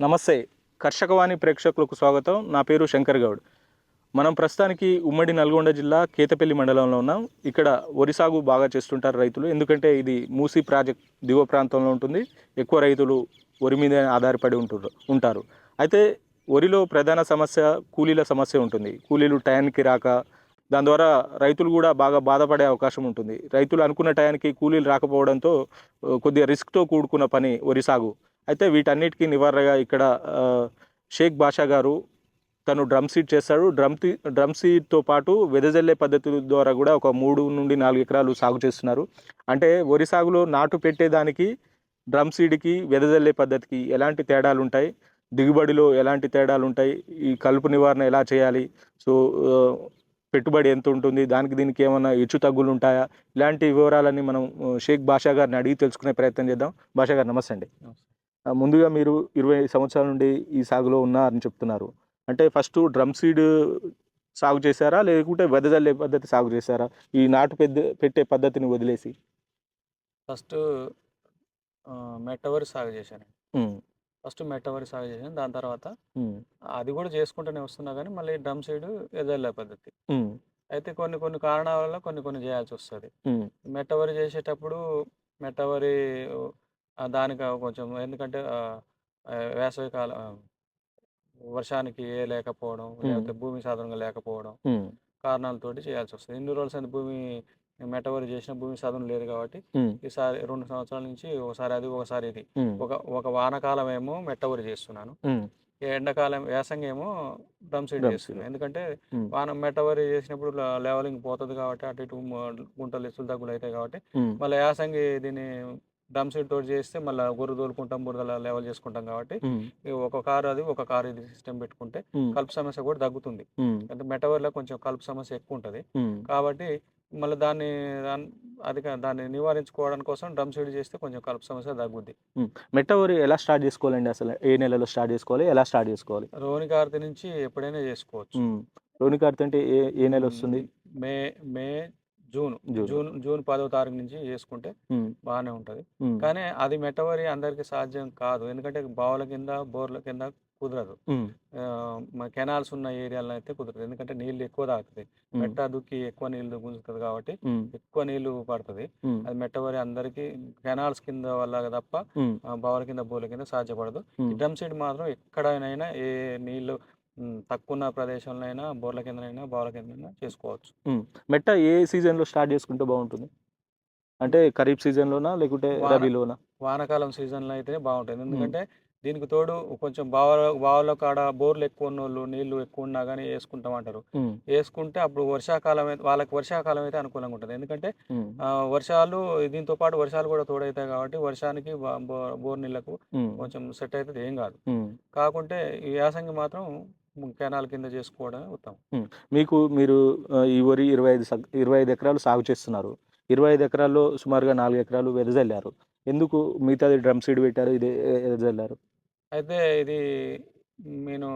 నమస్తే. కర్షకవాణి ప్రేక్షకులకు స్వాగతం. నా పేరు శంకర్ గౌడ్. మనం ప్రస్తుతానికి ఉమ్మడి నల్గొండ జిల్లా కేతపల్లి మండలంలో ఉన్నాం. ఇక్కడ వరి సాగు బాగా చేస్తుంటారు రైతులు. ఎందుకంటే ఇది మూసీ ప్రాజెక్ట్ దిగువ ప్రాంతంలో ఉంటుంది. ఎక్కువ రైతులు వరి మీద ఆధారపడి ఉంటు ఉంటారు. అయితే వరిలో ప్రధాన సమస్య కూలీల సమస్య ఉంటుంది. కూలీలు టయానికి రాక దాని ద్వారా రైతులు కూడా బాగా బాధపడే అవకాశం ఉంటుంది. రైతులు అనుకున్న టయానికి కూలీలు రాకపోవడంతో కొద్దిగా రిస్క్తో కూడుకున్న పని వరి సాగు. అయితే వీటన్నిటికీ నివారణగా ఇక్కడ షేక్ బాషా గారు తను డ్రమ్ సీడ్ చేస్తాడు. డ్రమ్ డ్రమ్ సీడ్తో పాటు వెదజల్లే పద్ధతి ద్వారా కూడా ఒక మూడు నుండి నాలుగు ఎకరాలు సాగు చేస్తున్నారు. అంటే వరి సాగులో నాటు పెట్టేదానికి డ్రమ్ సీడ్కి వెదజల్లే పద్ధతికి ఎలాంటి తేడాలు ఉంటాయి? దిగుబడిలో ఎలాంటి తేడాలు ఉంటాయి? ఈ కలుపు నివారణ ఎలా చేయాలి? సో పెట్టుబడి ఎంత ఉంటుంది? దానికి దీనికి ఏమైనా హెచ్చు తగ్గులు ఉంటాయా? ఇలాంటి వివరాలన్నీ మనం షేక్ బాషా గారిని అడిగి తెలుసుకునే ప్రయత్నం చేద్దాం. బాషా గారు నమస్తే అండి. ముందుగా మీరు ఇరవై సంవత్సరాల నుండి ఈ సాగులో ఉన్నారని చెప్తున్నారు. అంటే ఫస్ట్ డ్రమ్ సీడ్ సాగు చేశారా? లేకుంటే వెదజల్లే పద్ధతి సాగు చేశారా? ఈ నాటు పెద్ద పెట్టే పద్ధతిని వదిలేసి. ఫస్ట్ మెట్టవరి సాగు చేశాను ఫస్ట్ మెట్టవరి సాగు చేశాను. దాని తర్వాత అది కూడా చేసుకుంటూనే వస్తున్నా కానీ మళ్ళీ డ్రమ్ సైడ్ ఎదల్లే పద్ధతి. అయితే కొన్ని కొన్ని కారణాల వల్ల కొన్ని కొన్ని చేయాల్సి వస్తుంది. మెట్టవరి చేసేటప్పుడు మెట్టవరి దానికి కొంచెం ఎందుకంటే వేసవి కాలం వర్షానికి ఏ లేకపోవడం లేకపోతే భూమి సాధనంగా లేకపోవడం కారణాలతోటి చేయాల్సి వస్తుంది. ఇన్ని రోజులు అయింది భూమి మెట్టవరి చేసిన భూమి సాధనం లేదు కాబట్టి ఈసారి రెండు సంవత్సరాల నుంచి ఒకసారి అది ఒకసారి ఇది. ఒక ఒక వానకాలం ఏమో మెట్టవరి చేస్తున్నాను. ఎండాకాలం వేసంగి ఏమో డ్రమ్ సీడ్. చేస్తున్నాను. ఎందుకంటే వాన మెట్టవరి చేసినప్పుడు లెవలింగ్ పోతుంది కాబట్టి అటు ఇటు గుంటలు ఎత్తులు తగ్గులు అవుతాయి కాబట్టి మళ్ళీ యాసంగి దీన్ని డ్రమ్ సీడ్ తోటి చేస్తే మళ్ళీ గొర్రె తోలుకుంటాం బురదల లెవెల్ చేసుకుంటాం కాబట్టి ఒక కారు అది ఒక కారు ఇది సిస్టమ్ పెట్టుకుంటే కలుపు సమస్య కూడా తగ్గుతుంది. అంటే మెట్టవరిలో కొంచెం కలుపు సమస్య ఎక్కువ ఉంటుంది. కాబట్టి మళ్ళీ దాన్ని దాన్- అది దాన్ని నివారించుకోవడం కోసం డ్రమ్ సీడ్ చేస్తే కొంచెం కలుపు సమస్య తగ్గుద్ది. మెట్టవరి ఎలా స్టార్ట్ చేసుకోవాలండి అసలు? ఏ నెలలో స్టార్ట్ చేసుకోవాలి? ఎలా స్టార్ట్ చేసుకోవాలి? రోని కార్తె నుంచి ఎప్పుడైనా చేసుకోవచ్చు. రోని కార్తె అంటే ఏ ఏ నెల వస్తుంది? May May June. June. June పదో తారీఖు నుంచి చేసుకుంటే బాగానే ఉంటుంది. కానీ అది మెట్టవరి అందరికీ సాధ్యం కాదు. ఎందుకంటే బావుల కింద బోర్ల కింద కుదరదు. కెనాల్స్ ఉన్న ఏరియాలో అయితే కుదరదు. ఎందుకంటే నీళ్ళు ఎక్కువ తాగుతుంది మెట్ట దుక్కి ఎక్కువ నీళ్ళు గుంజుతుంది కాబట్టి ఎక్కువ నీళ్ళు పడుతుంది. అది మెట్టవరి అందరికీ కెనాల్స్ కింద వల్ల తప్ప బావుల కింద బోర్ల కింద సాధ్యపడదు. డ్రమ్ సీడ్ మాత్రం ఎక్కడైనా ఏ నీళ్ళు తక్కువ ఉన్న ప్రదేశంలో అయినా బోర్ల కిందనైనా బావుల కింద చేసుకోవచ్చు. మెట్ట ఏ సీజన్లో స్టార్ట్ చేసుకుంటే బాగుంటుంది అంటే ఖరీఫ్ సీజన్లోనా లేకుంటే రబీలోనా? వానాకాలం సీజన్లో అయితేనే బాగుంటుంది ఎందుకంటే దీనికి తోడు కొంచెం బావుల బావుల కాడ బోర్లు ఎక్కువ ఉన్న వాళ్ళు నీళ్ళు ఎక్కువ ఉన్నా కానీ వేసుకుంటాం అంటారు వేసుకుంటే అప్పుడు వర్షాకాలం అయితే వాళ్ళకి వర్షాకాలం అయితే అనుకూలంగా ఉంటుంది. ఎందుకంటే వర్షాలు దీంతో పాటు వర్షాలు కూడా తోడవుతాయి కాబట్టి వర్షానికి బోర్ నీళ్ళకు ఉమ్, కొంచెం సెట్ అవుతుంది ఏం కాదు. కాకుంటే ఈ యాసంగి మాత్రం కెనాల్ కింద చేసుకోవడమే ఉత్తమం. మీకు మీరు ఈ వరి ఇరవై ఐదు ఇరవై ఐదు ఎకరాలు సాగు చేస్తున్నారు. ఇరవై ఐదు ఎకరాల్లో సుమారుగా నాలుగు ఎకరాలు వెదజల్లారు. ఎందుకు మిగతాది డ్రమ్ సీడ్ పెట్టారు ఇది వెదజల్లారు అయితే ఇది నేను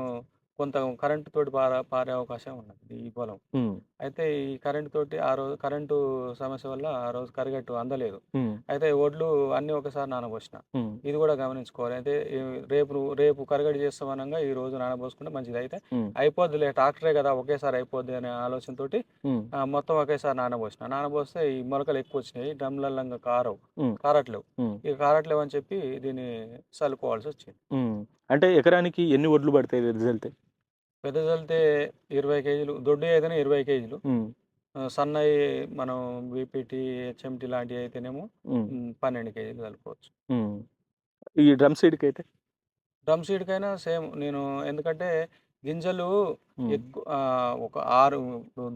కొంత కరెంటు తోటి పార పారే అవకాశం ఉన్నది ఈ పొలం. అయితే ఈ కరెంటు తోటి ఆ రోజు కరెంటు సమస్య వల్ల ఆ రోజు కరిగట్టు అందలేదు. అయితే ఒడ్లు అన్నీ ఒకసారి నానబోసిన. ఇది కూడా గమనించుకోవాలి. అయితే రేపు రేపు కరగడి చేస్తామనగా ఈ రోజు నానబోసుకుంటే మంచిది. అయితే అయిపోద్దిలే ట్రాక్టరే కదా ఒకేసారి అయిపోద్ది అనే ఆలోచనతోటి ఉమ్, ఆ, మొత్తం ఒకేసారి నానబోసిన. నానబోస్తే ఈ మొలకలు ఎక్కువ వచ్చినాయి. డ్రమ్లలో కారవు. కారట్లేవు. ఇక కారట్లేవు అని చెప్పి దీన్ని చల్లుకోవాల్సి వచ్చింది. అంటే ఎకరానికి ఎన్ని వడ్లు పడతాయి వెదజల్తే పెద్ద చల్లితే ఇరవై కేజీలు దొడ్డు అయితేనే ఇరవై కేజీలు. సన్నవి మనం బీపీటీ హెచ్ఎంటీ లాంటివి అయితేనేమో పన్నెండు కేజీలు కలుపుకోవచ్చు. ఈ డ్రమ్ సీడ్కి అయితే డ్రమ్ సీడ్కైనా సేమ్. నేను ఎందుకంటే గింజలు ఎక్కువ ఒక ఆరు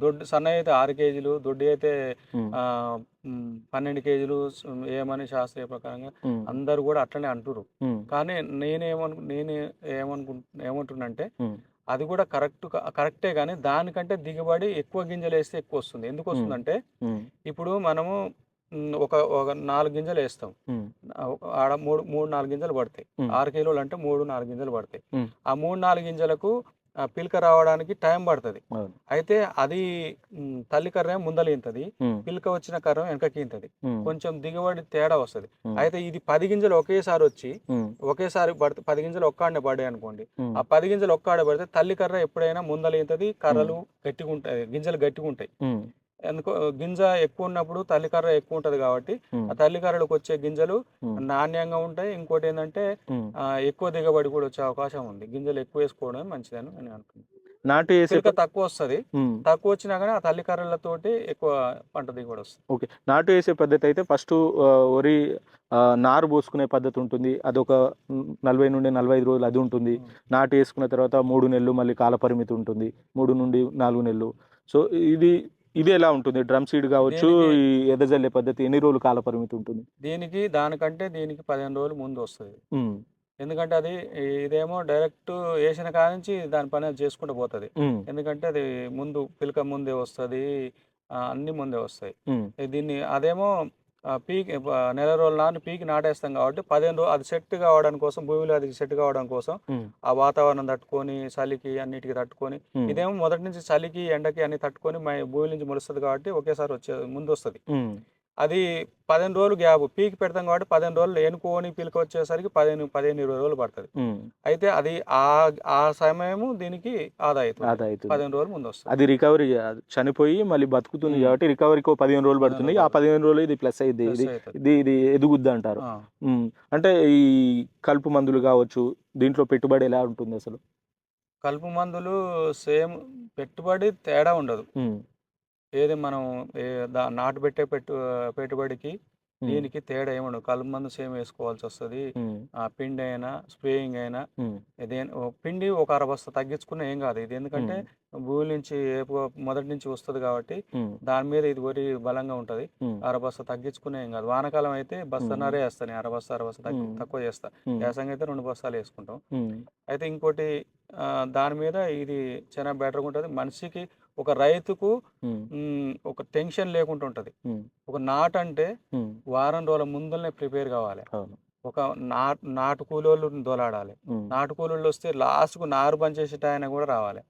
దొడ్డు సన్న అయితే ఆరు కేజీలు దొడ్డు అయితే పన్నెండు కేజీలు ఏమని శాస్త్రీయ ప్రకారంగా అందరు కూడా అట్లనే అంటురు కానీ నేనేమను నేను ఏమనుకు ఏమంటున్నంటే ఉమ్, అది కూడా కరెక్ట్ కరెక్టే కానీ దానికంటే దిగుబడి ఎక్కువ గింజలు వేస్తే ఎక్కువ వస్తుంది ఎందుకు వస్తుందంటే ఇప్పుడు మనము ఒక ఒక నాలుగు గింజలు వేస్తాం. ఆడ మూడు మూడు నాలుగు గింజలు పడతాయి. ఆరు కిలోలు అంటే మూడు నాలుగు గింజలు పడతాయి. ఆ మూడు నాలుగు గింజలకు పిలక రావడానికి టైం పడుతుంది. అయితే అది తల్లి కర్ర ముందలింతది పిలక వచ్చిన కర్ర వెనకకింతది. ఉమ్, కొంచెం దిగుబడి తేడా వస్తుంది. అయితే ఇది పది గింజలు ఒకేసారి వచ్చి ఒకేసారి పడితే పది గింజలు ఒక్కాడనే పడ్డాయి అనుకోండి. ఆ పది గింజలు ఒక్కాడ పడితే తల్లి కర్ర ఎప్పుడైనా ముందలింతది కర్రలు గట్టిగా ఉంటాయి గింజలు గట్టిగా ఉంటాయి ఎందుకో గింజ ఎక్కువ ఉన్నప్పుడు తల్లి కర్ర ఎక్కువ ఉంటది కాబట్టి ఆ తల్లి కర్రలకు వచ్చే గింజలు నాణ్యంగా ఉంటాయి. ఇంకోటి ఏంటంటే ఎక్కువ దిగుబడి కూడా వచ్చే అవకాశం ఉంది. గింజలు ఎక్కువ వేసుకోవడం మంచిదని నేను అనుకుంటున్నాను. నాటు వేసే తక్కువ వస్తుంది. తక్కువ వచ్చినా కానీ ఆ తల్లి కర్రలతోటి ఎక్కువ పంట దిగుబడి వస్తుంది. ఓకే. నాటు వేసే పద్ధతి అయితే ఫస్ట్ వరి నారు పోసుకునే పద్ధతి ఉంటుంది. అదొక నలభై నుండి నలభై ఐదు రోజులు అది ఉంటుంది. నాటు వేసుకున్న తర్వాత మూడు నెలలు మళ్ళీ కాల పరిమితి ఉంటుంది. మూడు నుండి నాలుగు నెలలు. సో ఇది ఇది ఎలా ఉంటుంది? డ్రమ్ సీడ్ కావచ్చు ఈ ఎదజల్లే పద్ధతి ఎన్ని రోజులు కాల పరిమితి ఉంటుంది? దీనికి? దానికంటే దీనికి పదిహేను రోజులు ముందు వస్తుంది. ఎందుకంటే అది ఇదేమో డైరెక్ట్ వేసిన కాడ నుంచి దాని పని అది చేసుకుంటూ పోతుంది. ఎందుకంటే అది ముందు పిలక ముందే వస్తుంది అన్ని ముందే వస్తాయి దీన్ని అదేమో పీక్ నెల రోజుల నాన్న పీకి నాటేస్తాం కాబట్టి పదిహేను రోజులు అది సెట్ కావడం కోసం భూమిలో అది సెట్ కావడం కోసం ఆ వాతావరణం తట్టుకొని చలికి అన్నిటికీ తట్టుకొని ఇదేమో మొదటి నుంచి చలికి ఎండకి అన్ని తట్టుకొని భూమి నుంచి మొలుస్తుంది కాబట్టి ఒకేసారి వచ్చే ముందు వస్తుంది అది పదిహేను రోజులు గ్యాప్. పీకి పెడతాం కాబట్టి పదిహేను రోజులు ఎనుకోని పిలక వచ్చేసరికి పదిహేను పదిహేను ఇరవై రోజులు పడుతుంది. అయితే అది ఆ ఆ సమయము దీనికి ఆదా అవుతుంది ఆదా అవుతుంది పదిహేను రోజులు ముందు వస్తుంది అది రికవరీ చనిపోయి మళ్ళీ బతుకుతుంది. కాబట్టి రికవరీకి పదిహేను రోజులు పడుతుంది. ఆ పదిహేను రోజులు ఇది ప్లస్ అయింది ఇది. ఇది ఇది ఎదుగుద్ది అంటారు. అంటే ఈ కలుపు మందులు కావచ్చు దీంట్లో పెట్టుబడి ఎలా ఉంటుంది అసలు? కలుపు మందులు సేమ్ పెట్టుబడి తేడా ఉండదు. ఏది మనం నాటు పెట్టే పెట్టు పెట్టుబడికి దీనికి తేడా ఏముండదు కలుపు మందు సేమ్ వేసుకోవాల్సి వస్తుంది. ఆ పిండి అయినా స్ప్రేయింగ్ అయినా పిండి ఒక అరబస్త తగ్గించుకున్న ఏం కాదు. ఇది ఎందుకంటే భూమి నుంచి మొదటి నుంచి వస్తుంది కాబట్టి దాని మీద ఇది వరి బలంగా ఉంటుంది. అరబస్త తగ్గించుకునే ఏం కాదు. వానకాలం అయితే బస్తన్నరే వేస్తాను అరబస్త అరబస్త. తక్కువ చేస్తా. వేసంగి అయితే రెండు బస్తాలు వేసుకుంటాం. అయితే ఇంకోటి దాని మీద ఇది చాలా బెటర్గా ఉంటుంది. మనిషికి ఒక రైతుకు ఒక టెన్షన్ లేకుండా ఉంటుంది. ఒక నాటు అంటే వారం రోజుల ముందరనే ప్రిపేర్ కావాలి. ఒక నా నాటు కూలోళ్ళు దోలాడాలి నాటు కూలోళ్ళు వస్తే లాస్ట్కు నారు బంద్ చేసే ఆయన కూడా రావాలి.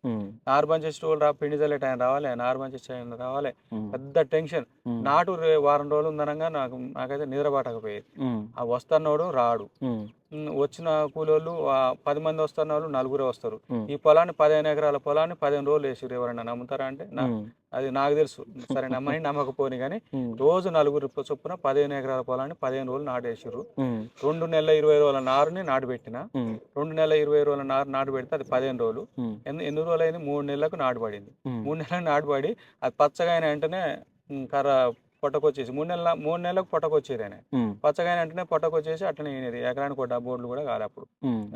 నారు బంద్ చేసే వాళ్ళు రా పిండి చల్లేట ఆయన రావాలి నారు బంద్ చేసే ఆయన రావాలి. పెద్ద టెన్షన్. నాటు వారం రోజులు ఉందనగా నాకు నాకైతే నిద్ర పట్టకపోయేది. ఉమ్, ఆ వస్తున్నోడు రాడు. వచ్చిన కూలోళ్ళు పది మంది వస్తున్న వాళ్ళు నలుగురే వస్తారు. ఈ పొలాన్ని పదిహేను ఎకరాల పొలాన్ని పదిహేను రోజులు వేసారు ఎవరైనా నమ్ముతారా అంటే? అది నాకు తెలుసు. సరే నమ్మని నమ్మకపోని కానీ రోజు నలుగురు చొప్పున పదిహేను ఎకరాల పొలాన్ని పదిహేను రోజులు నాటేసారు రెండు నెలల ఇరవై రోజుల నారుని నాటు పెట్టిన రెండు నెలల ఇరవై రోజుల నారు నాటు పెడితే అది పదిహేను రోజులు. ఎన్ని ఎన్ని రోజులు అయింది మూడు నెలలకు నాటు పడింది ఉమ్, మూడు నెలలకు నాటు పడి అది పచ్చగా అయిన వెంటనే కర్ర పొట్టకొచ్చేసి మూడు నెలల మూడు నెలలకు పొట్టకొచ్చేది ఆయన ఉమ్, పచ్చగా వెంటనే పొట్టకొచ్చేసి అట్లనే ఈనేది ఎకరానికి ఒక డబ్బోర్లు కూడా కాలే అప్పుడు.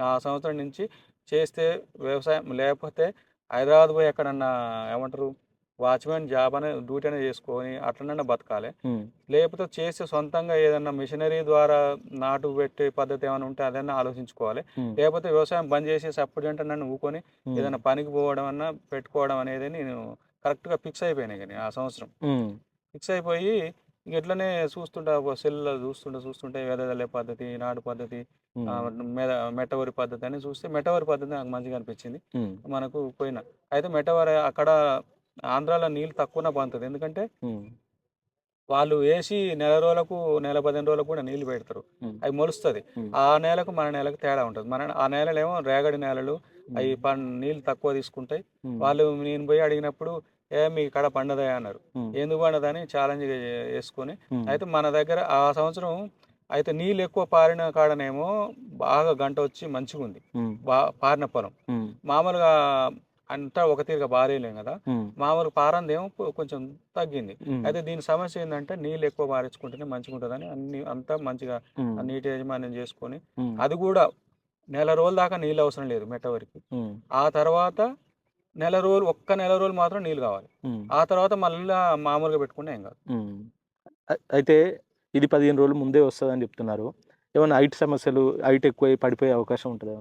ఆ సంవత్సరం నుంచి చేస్తే వ్యవసాయం లేకపోతే హైదరాబాద్ పోయి ఎక్కడన్నా ఏమంటారు వాచ్మెన్ జాబ్ అనే డ్యూటీ అనేది చేసుకొని అట్లనన్నా బతకాలి. లేకపోతే చేసి సొంతంగా ఏదన్నా మిషనరీ ద్వారా నాటు పెట్టే పద్ధతి ఏమైనా ఉంటే అదన్నా ఆలోచించుకోవాలి. లేకపోతే వ్యవసాయం బంద్ చేసి సపోర్ట్ నన్ను ఊకొని ఏదైనా పనికి పోవడం అన్నా పెట్టుకోవడం అనేది నేను కరెక్ట్గా ఫిక్స్ అయిపోయినాయి కానీ ఆ సంవత్సరం. ఉమ్, ఫిక్స్ అయిపోయి ఇంక ఇట్లనే చూస్తుంటా సెల్లో చూస్తుంటే చూస్తుంటే వెదజల్లే పద్ధతి నాటు పద్ధతి మెట్టవరి పద్ధతి అని చూస్తే మెట్టవరి పద్ధతి నాకు మంచిగా అనిపించింది. మనకు పోయిన. అయితే మెట్టవరి అక్కడ ఆంధ్రాలో నీళ్ళు తక్కువనే పండుతుంది. ఎందుకంటే వాళ్ళు వేసి నెల రోజులకు నెల పదిహేను రోజులకు కూడా నీళ్ళు పెడతారు. అవి మొలుస్తుంది. ఆ నేలకు మన నేలకు తేడా ఉంటుంది. మన ఆ నేలలు ఏమో రేగడి నేలలు అవి పం నీళ్ళు తక్కువ తీసుకుంటాయి. వాళ్ళు నేను పోయి అడిగినప్పుడు ఏ మీ కడ పండదా అన్నారు. ఎందుకు పండదని ఛాలెంజ్ వేసుకొని అయితే మన దగ్గర ఆ సంవత్సరం అయితే నీళ్ళు ఎక్కువ పారిన కాడనేమో బాగా గంట వచ్చి మంచిగా ఉంది. బా పారిన పొలం. మామూలుగా అంతా ఒక తీరుగా బారేయలేం కదా. మామూలు పారందేమో కొంచెం తగ్గింది. అయితే దీని సమస్య ఏంటంటే నీళ్ళు ఎక్కువ పారించుకుంటేనే మంచిగా ఉంటుందని అన్ని అంతా మంచిగా నీటి యాజమాన్యం చేసుకొని అది కూడా నెల రోజుల దాకా నీళ్ళు అవసరం లేదు మెట్టవరికి ఉమ్, ఆ తర్వాత నెల రోజులు ఒక్క నెల రోజులు మాత్రం నీళ్ళు కావాలి. ఆ తర్వాత మళ్ళీ మామూలుగా పెట్టుకుంటే ఏం కాదు. అయితే ఇది పదిహేను రోజులు ముందే వస్తుందని చెప్తున్నారు. ఏమైనా హైట్ సమస్యలు హైట్ ఎక్కువ పడిపోయే అవకాశం ఉంటుందా?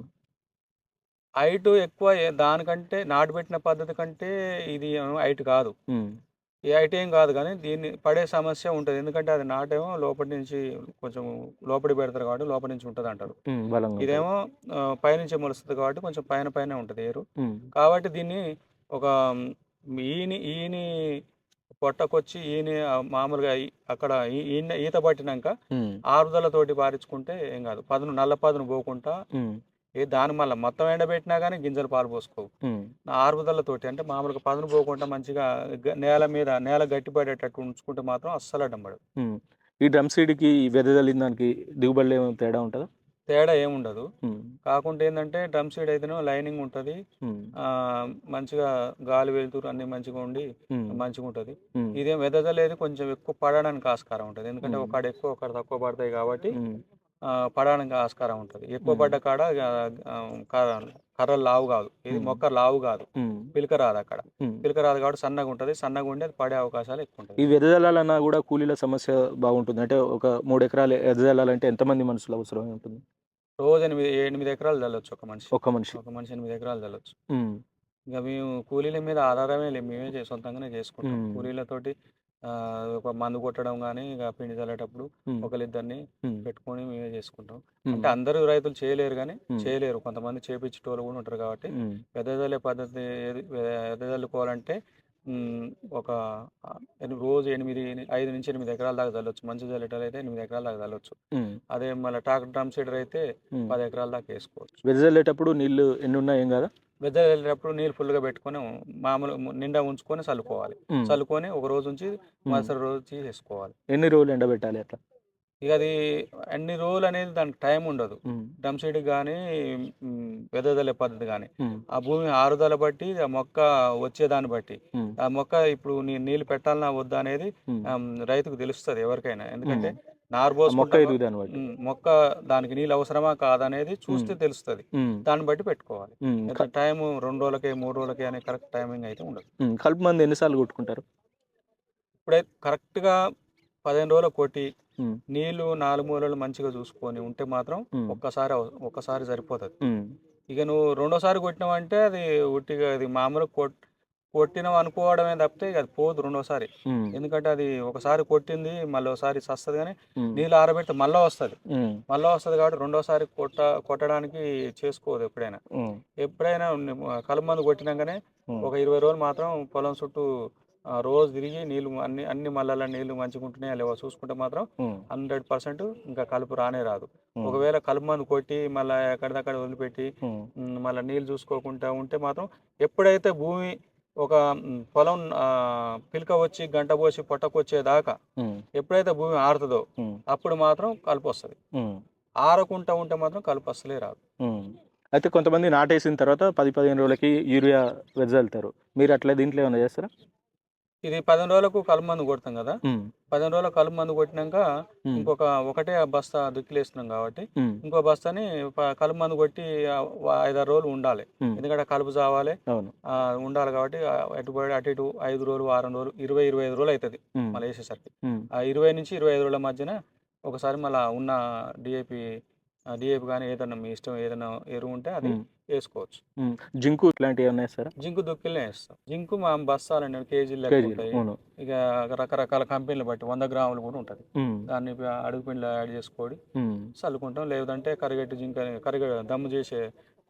హైట్ ఎక్కువ దానికంటే నాటు పెట్టిన పద్ధతి కంటే ఇది హైట్ కాదు. ఏం కాదు కానీ దీన్ని పడే సమస్య ఉంటుంది. ఎందుకంటే అది నాటేమో లోపటి నుంచి కొంచెం లోపలి పెడతారు కాబట్టి లోపలి నుంచి ఉంటుంది అంటారు. ఇదేమో పైనుంచి మొలుస్తుంది కాబట్టి కొంచెం పైన పైన ఉంటుంది ఏరు. కాబట్టి దీన్ని ఒక ఈని ఈని పొట్టకొచ్చి ఈని ఆ, మామూలుగా అక్కడ ఈత పట్టినాక ఆరుదలతోటి పారించుకుంటే ఏం కాదు. పదును నల్ల పదును పోకుండా ఏ దాని మళ్ళీ మొత్తం ఎండబెట్టినా కానీ గింజలు పాలు పోసుకోవు. ఆరుదలతోటి అంటే మామూలుగా పదును పోకుండా మంచిగా నేల మీద నేల గట్టిపడేటట్టు ఉంచుకుంటే మాత్రం అస్సలు అడ్డం పడదు. ఉమ్. ఈ డ్రమ్ సీడ్కి వెదజల్లిన దానికి దిగుబడిలో ఏమైనా తేడా ఉంటుందా? తేడా ఏముండదు కాకుండా ఏంటంటే డ్రమ్ సీడ్ అయితేనో లైనింగ్ ఉంటుంది. మంచిగా గాలి వెలుతురు అన్ని మంచిగా ఉండి మంచిగా ఉంటుంది. ఇదేం వెదజలేదు కొంచెం ఎక్కువ పడడానికి ఆస్కారం ఉంటుంది. ఎందుకంటే మ్మ్. ఒక కాడ ఎక్కువ ఒక కాడ తక్కువ పడతాయి కాబట్టి పడడానికి ఆస్కారం ఉంటుంది. ఎక్కువ. పడ్డ కాడ కర్ర- కర్రలు లావు కాదు. ఇది. మొక్క లావు కాదు. పిలక రాదు అక్కడ. పిలక రాదు కాబట్టి సన్నగా ఉంటుంది. సన్నగా ఉండి అది పడే అవకాశాలు ఎక్కువ ఈ ఉంటాయి వెదజల్లాలన్నా కూడా కూలీల సమస్య బాగుంటుంది. అంటే ఒక మూడు ఎకరాలు వెదజల్లాలంటే ఎంతమంది మనుషులు అవసరం ఉంటుంది? రోజు ఎనిమిది ఎనిమిది ఎకరాలు చల్లొచ్చు ఒక మనిషి. ఒక్క మనిషి. ఒక మనిషి ఎనిమిది ఎకరాలు చల్లొచ్చు ఇంకా మేము కూలీల మీద ఆధారమే లేదు. మేమే సొంతంగానే చేసుకుంటాం. కూలీలతోటి ఒక మందు కొట్టడం కానీ ఇక పిండి చల్లేటప్పుడు ఒకరిద్దరిని పెట్టుకొని మేమే చేసుకుంటాం. అంటే అందరూ రైతులు చేయలేరు కానీ. చేయలేరు. కొంతమంది చేపించేటోళ్ళు కూడా ఉంటారు కాబట్టి ఉమ్, వెదజల్లే పద్ధతి మ్, ఒక రోజు ఎనిమిది ఐదు నుంచి ఎనిమిది ఎకరాల దాకా చల్లొచ్చు. మంచి చల్లేటోళ్ళు అయితే ఎనిమిది ఎకరాల దాకా చల్లొచ్చు. అదే మళ్ళీ ట్రాక్టర్ డ్రమ్ సీడర్ అయితే. పది ఎకరాల దాకా వేసుకోవచ్చు. వెదజల్లేటప్పుడు నీళ్ళు ఎన్ని ఉన్నా ఏం కదా? వెదజల్లేటప్పుడు నీళ్ళు ఫుల్గా పెట్టుకొని మామూలు నిండా ఉంచుకొని చల్లుకోవాలి. చల్లుకొని ఒక రోజు నుంచి ఉమ్. మరుసటి రోజు చేసుకోవాలి ఎన్ని రోజులు ఎండబెట్టాలి అట్లా? ఇక అది అన్ని రోజులు అనేది దానికి టైం ఉండదు. డ్రమ్ సీడ్ కానీ వెదజల్లే పద్ధతి కానీ ఆ భూమి ఆరుదల బట్టి ఆ మొక్క వచ్చేదాన్ని బట్టి. ఆ మొక్క ఇప్పుడు నీళ్ళు పెట్టాలన్నా వద్దా అనేది రైతుకు తెలుస్తుంది ఎవరికైనా. ఎందుకంటే. నారు ఆ మొక్క ఎదుగుదాన్ని బట్టి మొక్క దానికి నీళ్ళు అవసరమా కాదనేది చూస్తే తెలుస్తుంది. దాన్ని బట్టి పెట్టుకోవాలి. టైం రెండు రోజులకి మూడు రోజులకి అనే కరెక్ట్ టైమింగ్ అయితే ఉండదు. కలుపు మంది ఎన్నిసార్లు కొట్టుకుంటారు? ఇప్పుడైతే కరెక్ట్గా పదిహేను రోజులు కొట్టి నీళ్ళు నాలుగు మూలలు మంచిగా చూసుకొని ఉంటే మాత్రం ఒక్కసారి ఒక్కసారి సరిపోతుంది. ఇక నువ్వు రెండోసారి కొట్టినావంటే అది ఉట్టిగా అది మామూలుగా కొట్ కొట్టినావు అనుకోవడమే తప్పితే అది పోదు రెండోసారి. ఎందుకంటే అది ఒకసారి కొట్టింది మళ్ళీ ఒకసారి సస్తుంది కానీ నీళ్ళు ఆరబెడితే మళ్ళీ వస్తుంది. మళ్ళీ వస్తుంది కాబట్టి రెండోసారి కొట్ట కొట్టడానికి చేసుకోదు ఎప్పుడైనా. ఎప్పుడైనా కలుపు మందు కొట్టినాకనే ఒక ఇరవై రోజులు మాత్రం పొలం చుట్టూ రోజు తిరిగి నీళ్ళు అన్ని అన్ని మళ్ళా నీళ్ళు మంచిగా ఉంటున్నాయా లేవో చూసుకుంటే మాత్రం హండ్రెడ్ పర్సెంట్ ఇంకా కలుపు రానే రాదు. ఒకవేళ కలుపు మందు కొట్టి మళ్ళీ ఎక్కడిదక్కడ వదిలిపెట్టి మళ్ళీ నీళ్ళు చూసుకోకుండా ఉంటే మాత్రం ఎప్పుడైతే భూమి ఒక పొలం పిలక వచ్చి గంట పోసి పొట్టకొచ్చేదాకా ఎప్పుడైతే భూమి ఆరుతుందో అప్పుడు మాత్రం కలుపు వస్తుంది. ఉమ్, ఆరకుండా ఉంటే మాత్రం కలుపు అసలే రాదు. అయితే కొంతమంది నాటేసిన తర్వాత పది పదిహేను రోజులకి యూరియా వెదజల్లుతారు. మీరు అట్లా దీంట్లో ఏమైనా చేస్తారా? ఇది పదిహేను రోజులకు కలుపు మందు కొడతాం కదా. పదిహేను రోజులకు కలుపు మందు కొట్టినాక ఇంకొక ఒకటే బస్తా దుక్కిలేస్తున్నాం కాబట్టి ఇంకో బస్తాని కలుపు మందు కొట్టి ఐదారు రోజులు ఉండాలి. ఎందుకంటే కలుపు చావాలి. ఉండాలి కాబట్టి ఎటుబడి అటు ఇటు ఐదు రోజులు వారం రోజులు ఇరవై ఇరవై ఐదు రోజులు అవుతుంది మళ్ళీ వేసేసరికి. ఆ ఇరవై నుంచి ఇరవై ఐదు రోజుల మధ్యన ఒకసారి మళ్ళీ ఉన్న డిఏపి డిఏపి కానీ ఏదైనా మీ ఇష్టం ఏదైనా ఎరువు ఉంటే అది వేసుకోవచ్చు. జింకు ఇట్లాంటివి ఏమైనా వేస్తారా? జింకు దుక్కిలనే వేస్తాం. జింకు మా బస్తాలండి కేజీలు లెక్క ఉంటాయి. ఇక రకరకాల కంపెనీలు బట్టి వంద గ్రాములు కూడా ఉంటుంది. దాన్ని అడుగు పిండిలో యాడ్ చేసుకొని ఉమ్, చల్లుకుంటాం. లేదంటే కరిగట్టి జింక కరిగ దమ్ము చేసే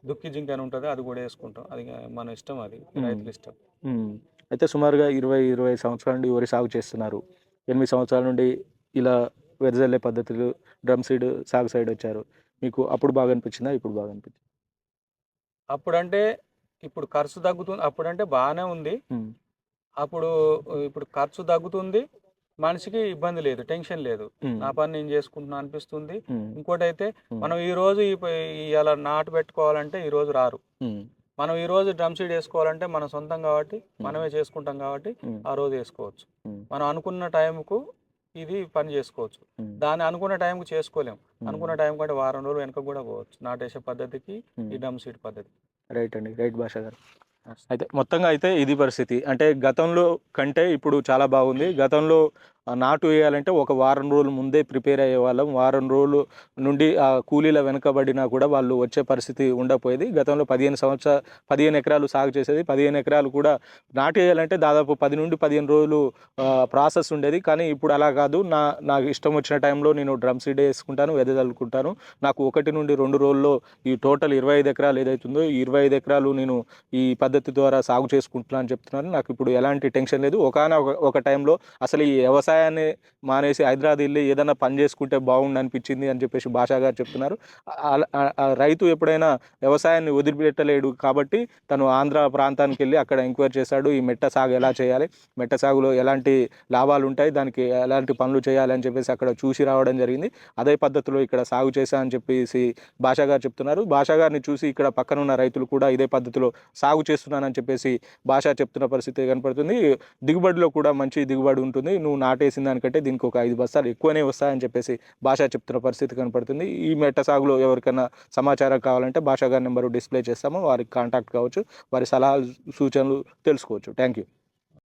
దుక్కి జింక అని ఉంటుంది. అది కూడా వేసుకుంటాం. అది మన ఇష్టం అది. రైతుల ఇష్టం. అయితే సుమారుగా ఇరవై ఇరవై సంవత్సరాల నుండి వరి సాగు చేస్తున్నారు. ఎనిమిది సంవత్సరాల నుండి ఇలా వెదజల్లే పద్ధతులు డ్రమ్ సీడ్ సాగు సైడ్ వచ్చారు. మీకు అప్పుడు బాగా అనిపించిందా? ఇప్పుడు బాగా అనిపించింది? అప్పుడంటే ఇప్పుడు ఖర్చు తగ్గుతుంది అప్పుడంటే బాగానే ఉంది. అప్పుడు ఇప్పుడు ఖర్చు తగ్గుతుంది మనిషికి ఇబ్బంది లేదు టెన్షన్ లేదు. నా పని నేను చేసుకుంటున్నా అనిపిస్తుంది. ఇంకోటి అయితే మనం ఈ రోజు ఇలా నాటు పెట్టుకోవాలంటే ఈ రోజు రారు. మనం ఈ రోజు డ్రమ్ సీడ్ వేసుకోవాలంటే మన సొంతం కాబట్టి మనమే చేసుకుంటాం కాబట్టి ఆ రోజు వేసుకోవచ్చు. మనం అనుకున్న టైంకు ఇది పని చేసుకోవచ్చు. దాన్ని అనుకున్న టైంకు చేసుకోలేం. ఉమ్. అనుకున్న టైం కంటే వారం రోజులు వెనక కూడా పోవచ్చు. నాటేసే పద్ధతికి. ఈ డ్రమ్ సీడ్ పద్ధతి. రైట్ అండి. రైట్ భాష గారు. అయితే మొత్తంగా అయితే ఇది పరిస్థితి. అంటే గతంలో కంటే ఇప్పుడు చాలా బాగుంది. గతంలో నాటు వేయాలంటే ఒక వారం రోజుల ముందే ప్రిపేర్ అయ్యే వాళ్ళం. వారం రోజులు నుండి ఆ కూలీల వెనుకబడినా కూడా వాళ్ళు వచ్చే పరిస్థితి ఉండకపోయేది. గతంలో పదిహేను సంవత్సర పదిహేను ఎకరాలు సాగు చేసేది. పదిహేను ఎకరాలు కూడా నాటు వేయాలంటే దాదాపు పది నుండి పదిహేను రోజులు ప్రాసెస్ ఉండేది. కానీ ఇప్పుడు అలా కాదు. నా నాకు ఇష్టం వచ్చిన టైంలో నేను డ్రమ్ సీడ్ వేసుకుంటాను వెదజల్లుకుంటాను. నాకు ఒకటి నుండి రెండు రోజుల్లో ఈ టోటల్ ఇరవై ఐదు ఎకరాలు ఏదైతుందో ఈ ఇరవై ఐదు ఎకరాలు నేను ఈ పద్ధతి ద్వారా సాగు చేసుకుంటున్నాను అని చెప్తున్నాను నాకు ఇప్పుడు ఎలాంటి టెన్షన్ లేదు. ఒకనొక ఒక టైంలో అసలు ఈ వ్యవసాయ వ్యవసాయాన్ని మానేసి హైదరాబాద్ వెళ్ళి ఏదైనా పని చేసుకుంటే బాగుండు అనిపించింది అని చెప్పేసి భాషా గారు చెప్తున్నారు. రైతు ఎప్పుడైనా వ్యవసాయాన్ని వదిలిపెట్టలేడు కాబట్టి తను ఆంధ్ర ప్రాంతానికి వెళ్ళి అక్కడ ఎంక్వైరీ చేశాడు. ఈ మెట్ట సాగు ఎలా చేయాలి మెట్ట సాగులో ఎలాంటి లాభాలు ఉంటాయి దానికి ఎలాంటి పనులు చేయాలి అని చెప్పేసి అక్కడ చూసి రావడం జరిగింది. అదే పద్ధతిలో ఇక్కడ సాగు చేశా అని చెప్పేసి భాషా గారు చెప్తున్నారు. భాషా గారిని చూసి ఇక్కడ పక్కన ఉన్న రైతులు కూడా ఇదే పద్ధతిలో సాగు చేస్తున్నానని చెప్పేసి భాష చెప్తున్న పరిస్థితి కనపడుతుంది. దిగుబడిలో కూడా మంచి దిగుబడి ఉంటుంది. నువ్వు వేసిన దానికంటే దీనికి ఒక ఐదు బస్తాలు ఎక్కువనే వస్తాయని చెప్పేసి భాష చెప్తున్న పరిస్థితి కనపడుతుంది. ఈ మెట్ట సాగులో ఎవరికైనా సమాచారం కావాలంటే భాషా గారి నెంబరు డిస్ప్లే చేస్తాము. వారికి కాంటాక్ట్ కావచ్చు. వారి సలహాలు సూచనలు తెలుసుకోవచ్చు. Thank you.